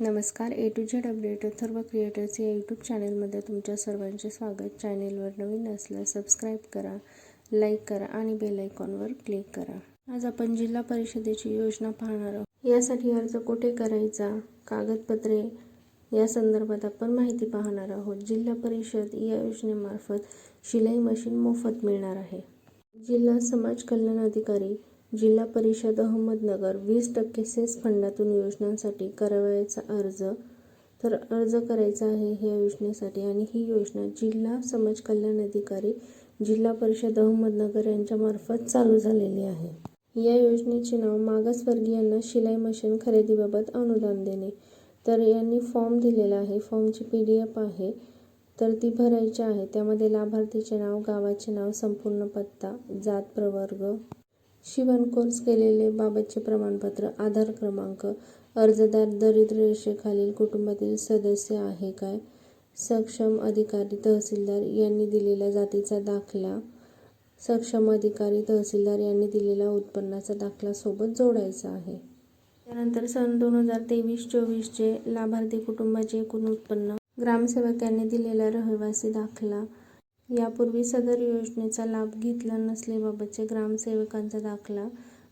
नमस्कार. A to Z update Atharva creators या YouTube चॅनलमध्ये तुमच्या सर्वांचे स्वागत. चॅनेलवर नवीन असल्यास सबस्क्राईब करा लाईक करा आणि बेल आयकॉनवर क्लिक करा. आज आपण जिल्हा परिषदेची योजना पाहणार आहोत. यासाठी अर्ज कुठे करायचा कागदपत्रे या संदर्भात आपण माहिती पाहणार आहोत. जिल्हा परिषद या योजनेमार्फत शिलाई मशीन मोफत मिळणार आहे. जिल्हा समाज कल्याण अधिकारी जिल्हा परिषद अहमदनगर वीस टक्के सेस फंडातून योजनांसाठी करावयाचा अर्ज. तर अर्ज करायचा आहे ह्या योजनेसाठी आणि ही योजना जिल्हा समाज कल्याण अधिकारी जिल्हा परिषद अहमदनगर यांच्यामार्फत चालू झालेली आहे. या योजनेचे नाव मागासवर्गीयांना शिलाई मशीन खरेदीबाबत अनुदान देणे. तर यांनी फॉर्म दिलेला आहे फॉर्मची पी डी एफ आहे. तर ती भरायची आहे त्यामध्ये लाभार्थीचे नाव गावाचे नाव संपूर्ण पत्ता जात प्रवर्ग शिवण कोर्स केलेले बाबतचे प्रमाणपत्र आधार क्रमांक अर्जदार दरिद्र रेषेखालील कुटुंबातील सदस्य आहे काय? सक्षम अधिकारी तहसीलदार यांनी दिलेला जातीचा दाखला सक्षम अधिकारी तहसीलदार यांनी दिलेला उत्पन्नाचा दाखला सोबत जोडायचा आहे. त्यानंतर सन दोन हजार तेवीस चोवीसचे लाभार्थी कुटुंबाचे एकूण उत्पन्न ग्रामसेवक यांनी दिलेला रहिवासी दाखला यापूर्वी सदर योजनेचा लाभ घेतला नसल्याबाबतचे ग्रामसेवकांचा दाखला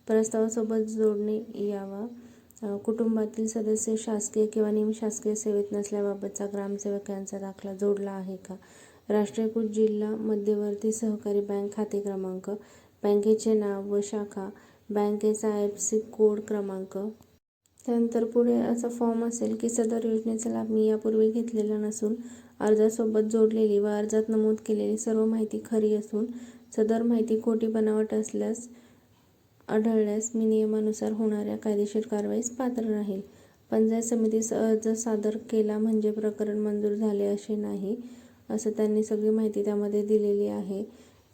प्रस्तावासोबत जोडणे यावा कुटुंबातील सदस्य शासकीय किंवा निमशासकीय सेवेत नसल्याबाबतचा ग्रामसेवकांचा दाखला जोडला आहे का? राष्ट्रीयकृत जिल्हा मध्यवर्ती सहकारी बँक खाते क्रमांक बँकेचे नाव व शाखा बँकेचा आय एफ सी कोड क्रमांक त्यानंतर पुढे असा फॉर्म असेल की सदर योजनेचा लाभ मी यापूर्वी घेतलेला नसून अर्जासोबत जोडलेली व अर्जात नमूद केलेली सर्व माहिती खरी असून सदर माहिती खोटी बनावट असल्यास आढळल्यास मी नियमानुसार होणाऱ्या कायदेशीर कारवाईस पात्र राहील. पंचायत समितीस अर्ज सादर केला म्हणजे प्रकरण मंजूर झाले असे नाही असं त्यांनी सगळी माहिती त्यामध्ये दिलेली आहे.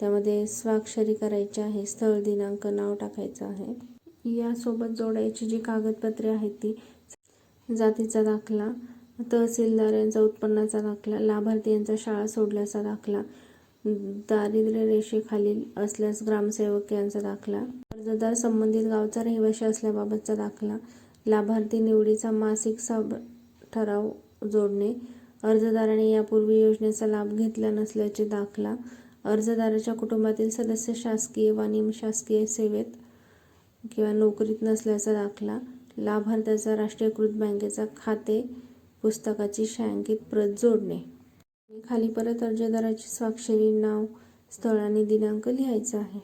त्यामध्ये स्वाक्षरी करायची आहे स्थळ दिनांक नाव टाकायचं आहे. यासोबत जोडायची जी कागदपत्रे आहेत ती जातीचा दाखला तहसीलदार यांचा उत्पन्नाचा दाखला लाभार्थी यांचा शाळा सोडल्याचा दाखला दारिद्र्य रेषेखालील असल्यास ग्रामसेवक यांचा दाखला अर्जदार संबंधित गावचा रहिवाशी असल्याबाबतचा दाखला लाभार्थी निवडीचा मासिक साब ठराव जोडणे अर्जदाराने यापूर्वी योजनेचा लाभ घेतला नसल्याचे दाखला अर्जदाराच्या कुटुंबातील सदस्य शासकीय वा निमशासकीय सेवेत किंवा नोकरीत नसल्याचा दाखला लाभार्थ्याचा राष्ट्रीयकृत बँकेचा खाते पुस्तकाची छायांकित प्रत जोडणे. खाली परत अर्जदाराची स्वाक्षरी नाव स्थळ आणि दिनांक लिहायचा आहे.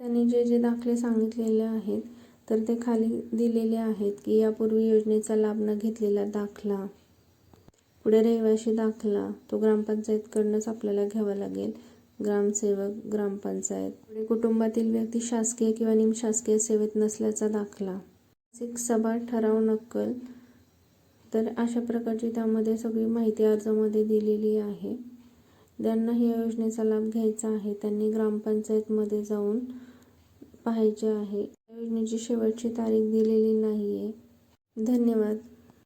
त्यांनी जे जे दाखले सांगितलेले आहेत तर ते खाली दिलेले आहेत की यापूर्वी योजनेचा लाभ न घेतलेला दाखला. पुढे रहिवाशी दाखला तो ग्रामपंचायतकडनंच आपल्याला घ्यावा लागेल ग्रामसेवक ग्रामपंचायत. कुटुंबातील व्यक्ती शासकीय किंवा निमशासकीय सेवेत नसल्याचा दाखला. मासिक सभा ठराव नक्कल. तर अशा प्रकारची त्यामध्ये सगळी माहिती अर्जामध्ये दिलेली आहे. ज्यांना ह्या योजनेचा लाभ घ्यायचा आहे. त्यांनी ग्रामपंचायतमध्ये जाऊन पाहायचे आहे. या योजनेची शेवटची तारीख दिलेली नाही आहे धन्यवाद.